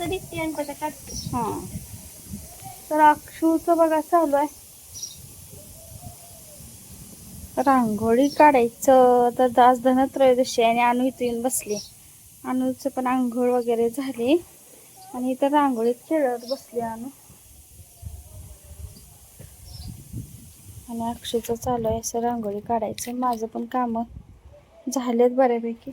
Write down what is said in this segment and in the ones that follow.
कधी आणि कशा काढते तर अक्षूचं बघा चालू आहे. रांगोळी काढायचं. तर आज धनत्रयोदशी आहे आणि अनु इथं येऊन बसली. अनुचं पण आंघोळ वगैरे झाली. आणि इथं रांगोळीत खेळत बसली अनु. आणि अक्षूचं चालू आहे असं रांगोळी काढायचं. माझं पण कामं झालेत बऱ्यापैकी.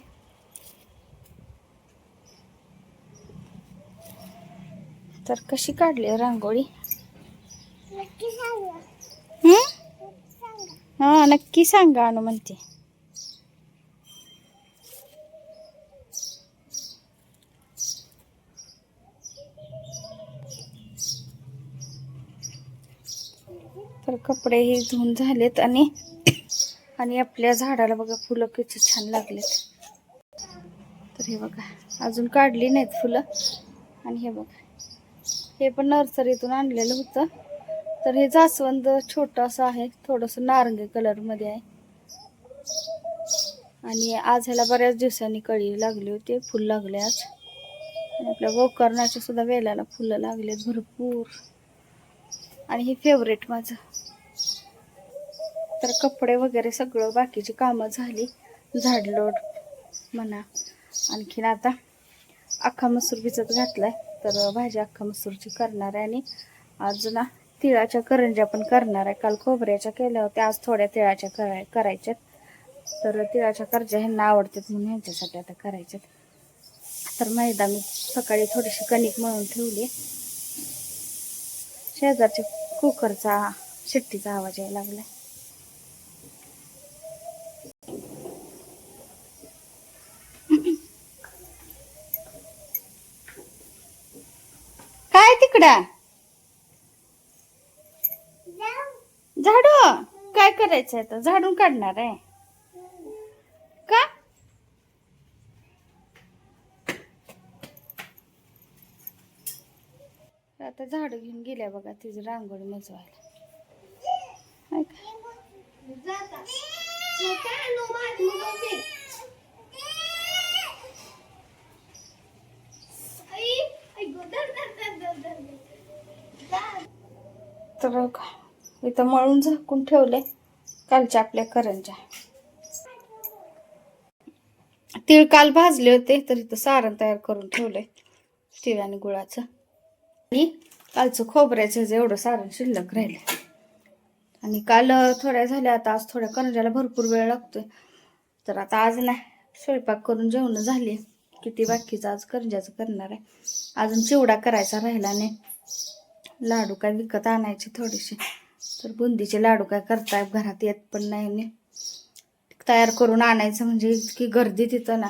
तर कशी काढली रांगोळी? हा नक्की सांगा अनु म्हणते. तर कपडे हे धुवून झालेत आणि आणि आपल्या झाडाला बघा फुलं किती छान लागलेत. तर हे बघा अजून काढली नाहीत फुलं. आणि हे बघा. हे पण नर्सरीतून आणलेलं होतं. तर हे जास्वंद छोटं असं आहे. थोडंसं नारंगी कलरमध्ये आहे. आणि आज ह्याला बऱ्याच दिवसांनी कळी लागली होती. फुल लागले आज. आणि आपल्या गोकर्णाच्या सुद्धा वेलाला फुलं लागलेत भरपूर. आणि हे फेवरेट माझं. तर कपडे वगैरे सगळं बाकीची कामं झाली. झाडलोट म्हणा. आणखीन आता अख्खा मसूर भिजत घातलाय. तर भाजी अख्खा मसूरची करणार आहे आणि आज ना तिळाच्या करंज्या पण करणार आहे. काल खोबऱ्याच्या केल्या होत्या आज थोड्या तिळाच्या कराय करायच्यात. तर तिळाच्या करंज्या ह्यांना आवडतात म्हणून ह्यांच्यासाठी आता करायच्यात. तर मैदा मी सकाळी थोडीशी कणिक मळून ठेवली. शेजारच्या कुकरचा शिट्टीचा आवाज यायला लागलाय. काय झाडू काय करायचं आता? झाडून काढणार आहे. का? आता झाडू घेऊन गेल्या बघा तिची रांगोळी मजवायला. तर इथं मळून झाकून ठेवले कालच्या आपल्या करंजा. तीळ काल भाजले होते तर इथं सारण तयार करून ठेवले तीळ आणि गुळाचं. आणि कालचं खोबऱ्याचं जे एवढं सारण शिल्लक राहिलं आणि काल थोड्या झाल्या आता आज थोड्या करंजाला भरपूर वेळ लागतोय. तर आता आज नाही स्वयंपाक करून जेवण झाली. किती बाकीचं आज करंजाचं करणार आहे. अजून चिवडा करायचा राहिला नाही. लाडू काय विकत आणायचे थोडेसे. तर बुंदीचे लाडू काय करताय? घरात येत पण नाही तयार करून आणायचं म्हणजे इतकी गर्दी तिथं ना.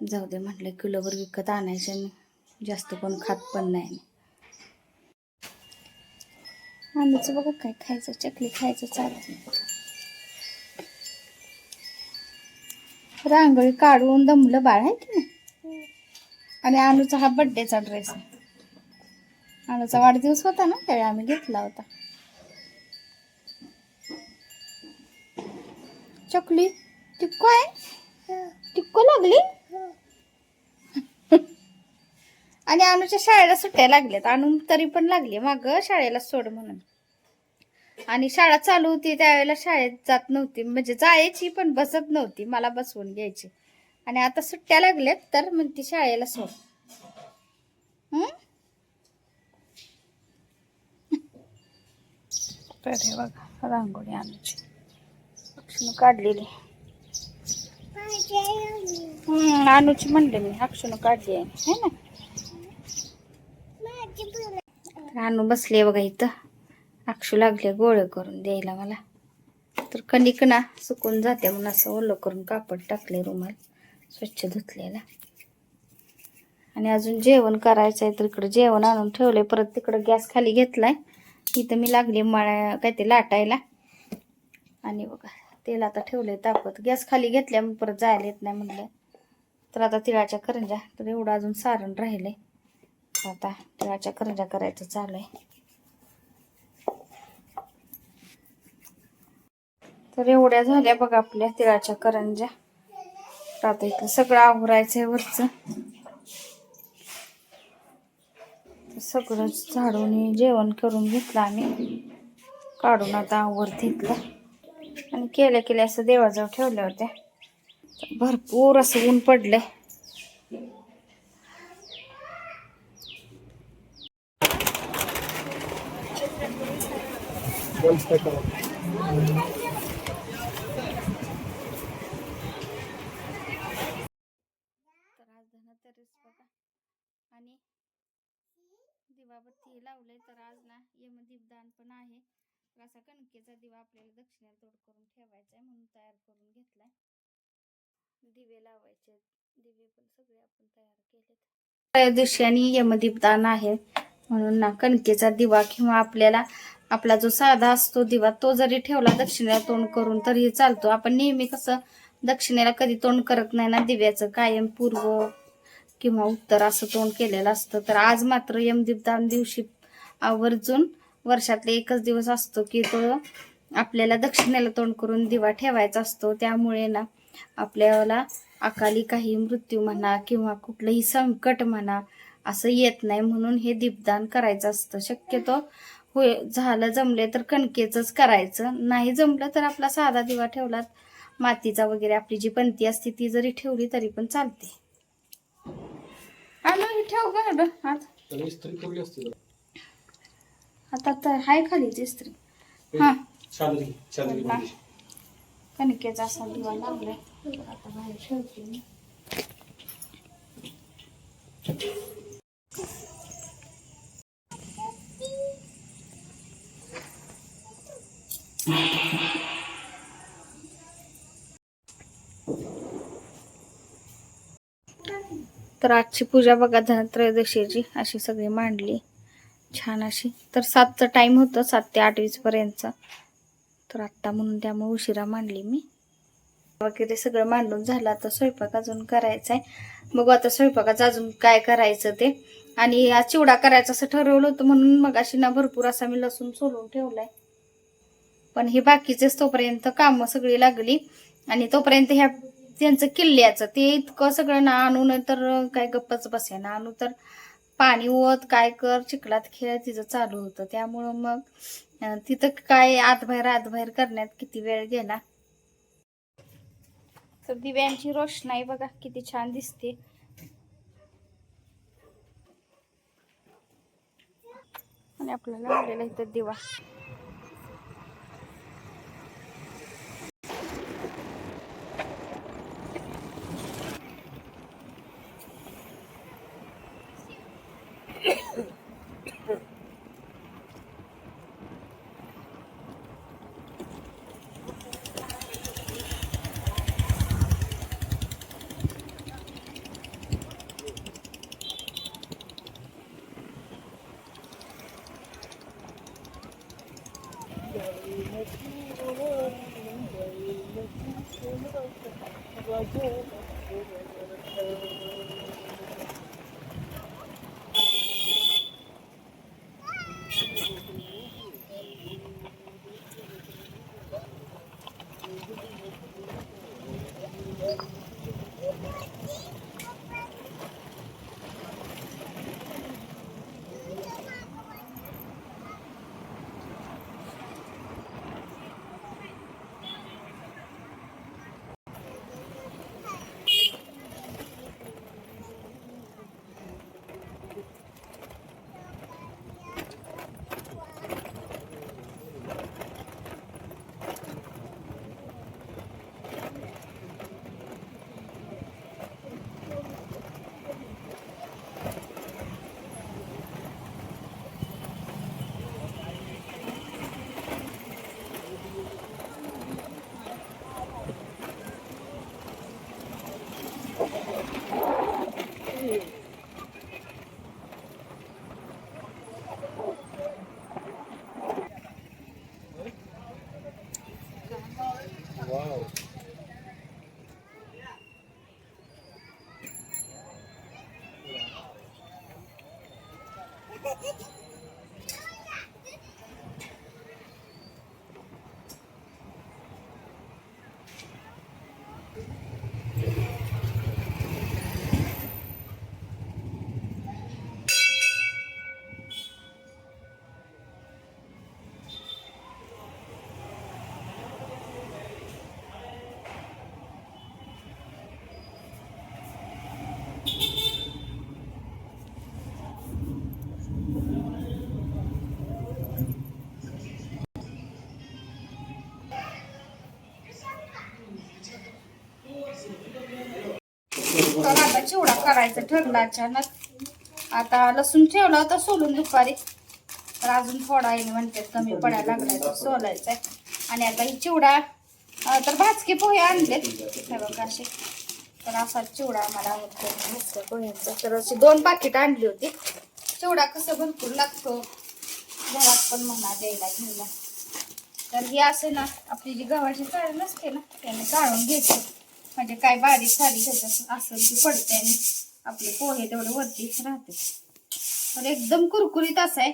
जाऊ दे म्हटलं किलोभर विकत आणायचे आणि जास्त कोण खात पण नाही आम्हीच बघा काय खायचं चकली खायचं चालत रांगोळी काढून दमलं बाळ आहे की नाही? आणि अनुचा हा बड्डेचा ड्रेस आहे अण्णाचा वाढदिवस होता ना त्यावेळी आम्ही घेतला होता. चकली? टिक्को आहे? टिक्को लागली? आणि अनुच्या शाळेला सुट्ट्या लागल्यात. आणून तरी पण लागली माग शाळेला सोड म्हणून. आणि शाळा चालू होती त्यावेळेला शाळेत जात नव्हती. म्हणजे जायची पण बसत नव्हती मला बसवून घ्यायची. आणि आता सुट्ट्या लागल्यात तर म्हणते शाळेला सोड. हम्म तर हे बघा रांगोळी आणायची. अक्षून काढलेली. अनुची म्हणले मी अक्षून काढली आहे. है ना? अनु बसले बघा इथं. अक्षू लागले गोळे करून द्यायला मला. तर कणिक ना सुकून जाते म्हणून असं ओलं करून कापड टाकले रुमाल स्वच्छ धुतलेला. आणि अजून जेवण करायचं आहे तर इकडं जेवण आणून ठेवलंय. परत तिकडं गॅस खाली घेतलाय. इथं मी लागली मळा काय ते लाटायला. आणि बघा तेल आता ठेवलंय तापत. गॅस खाली घेतल्या परत जायला येत नाही म्हटलं तर आता तिळाच्या करंजा तर एवढं अजून सारण राहिले आता तिळाच्या करंजा करायचं चालू आहे. तर एवढ्या झाल्या बघा आपल्या तिळाच्या करंजा आता इथं सगळं आवरायचं आहे वरचं. सगळंच झाडून जेवण करून घेतलं आम्ही. काढून आता आवर घेतलं आणि केल्या केल्या असं देवाजवळ ठेवल्या होत्या. भरपूर असं ऊन पडलंय तर आज धनतेरस बघा आणि दिवाबत्ती लावले तर आज ना यमदीपदान पण आहे तर असा कणकेचा दिवा आपल्याला दक्षिणेला तोड करून ठेवायचा आहे म्हणून तयार करून घेतलाय. दिवे लावायचे दिवे पण सगळे आपण तयार केलेत. त्रयोदशी आणि यमदीपदान आहे. म्हणून ना कणकेचा दिवा किंवा आपल्याला आपला जो साधा असतो दिवा तो जरी ठेवला दक्षिणेला तोंड करून तरीही चालतो. आपण नेहमी कसं दक्षिणेला कधी तोंड करत नाही ना दिव्याचं. कायम पूर्व किंवा उत्तर असं तोंड केलेलं असतं. तर आज मात्र यमदीपदान दिवशी आवर्जून वर्षातले एकच दिवस असतो की तो आपल्याला दक्षिणेला तोंड करून दिवा ठेवायचा असतो. त्यामुळे ना आपल्याला अकाली काही मृत्यू म्हणा किंवा कुठलंही संकट म्हणा असं येत नाही म्हणून हे दीपदान करायचं असतं. शक्यतो होय झालं जमले तर कणकेचंच करायचं. नाही जमलं तर आपला साधा दिवा ठेवला मातीचा वगैरे आपली जी पंती असते ती जरी ठेवली तरी पण चालते. आलो हे ठेव ग आज त्याला इस्त्री केवढी असते आता तर हाय खालीच इस्त्री हा. चादरी चादरी बघा. कणकेचा असा दिवा लागलाय. आता बाहेर ठेवते मी. तर आजची पूजा बघा धनत्रयोदशीची अशी सगळी मांडली. छान अशी. तर सातचं टाईम होतं सात ते आठ वीसपर्यंतचा. तर आत्ता म्हणून त्यामुळे उशिरा मांडली मी. वगैरे सगळं मांडून झालं. आता स्वयंपाक अजून करायचा आहे बघू आता स्वयंपाकाचं अजून काय करायचं ते. आणि आज चिवडा करायचं असं ठरवलं होतं म्हणून मग अशी ना भरपूर असा मी लसूण सोलून ठेवलाय. पण हे बाकीचेच तोपर्यंत कामं सगळी लागली. आणि तोपर्यंत ह्या त्यांचं किल्ल्याचं ते इतकं सगळं ना आणून तर काय गप्पच बसे ना आणू तर पाणी ओत काय कर चिखलात खेळ तिचं चालू होतं. त्यामुळं मग तिथं काय आतबाहेर आतबाहेर करण्यात किती वेळ गेला? तर दिव्यांची रोषणाई बघा किती छान दिसते. आणि आपल्याला लावलेला इथं दिवा. Thank you. तर आता चिवडा करायचा ठरला अचानक. आता लसूण ठेवला होता सोलून दुपारी. तर अजून थोडा आहे म्हणते कमी पडायला लागलाय तर सोलायचा आहे आणि आता ही चिवडा तर भाजके पोहे आणले असे. तर असा चिवडा आम्हाला आवडतो भाजक्या पोह्यांचा. तर अशी दोन पाकिट आणली होती. चिवडा कसं भरपूर लागतो. घरात पण म्हणा द्यायला घ्यायला. तर हे असं ना आपली जी गव्हाची चाळ नसते ना त्याने काढून घ्यायची. म्हणजे काय बारीक सारीक ह्याच्यात असेल ती पडते आणि आपले पोहे तेवढे वरती राहते. तर एकदम कुरकुरीत असं आहे.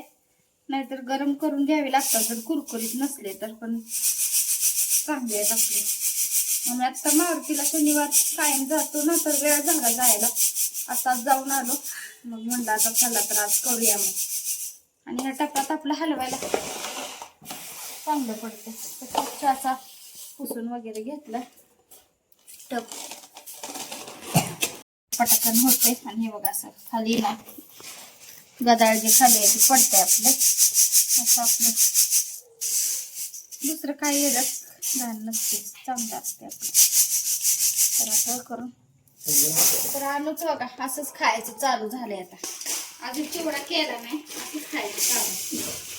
नाहीतर गरम करून घ्यावे लागतात जर कुरकुरीत नसले तर पण चांगले आहेत आपले. आणि आत्ता मारुतीला शनिवार कायम जातो ना तर वेळ झाला जायला. आताच जाऊन आलो. मग म्हणलं आता चला तर आज करूया मग. आणि ह्या टप्प्यात आपलं हलवायला चांगलं पडतं तर स्वच्छ असा पुसून वगैरे घेतला. टप. पटकन होते आणि हे बघा असं खाली ना गदाळ जे खाली आहे ते पडते आपलं. असं आपलं. दुसरं काही येलं धान नक्कीच चांगलं असते आपलं. तर असं करून तर आणूच बघा. असंच खायचं चालू झालंय आता. अजून चिवडा केला नाही. असंच खायचं चालू.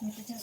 Mereka jalan.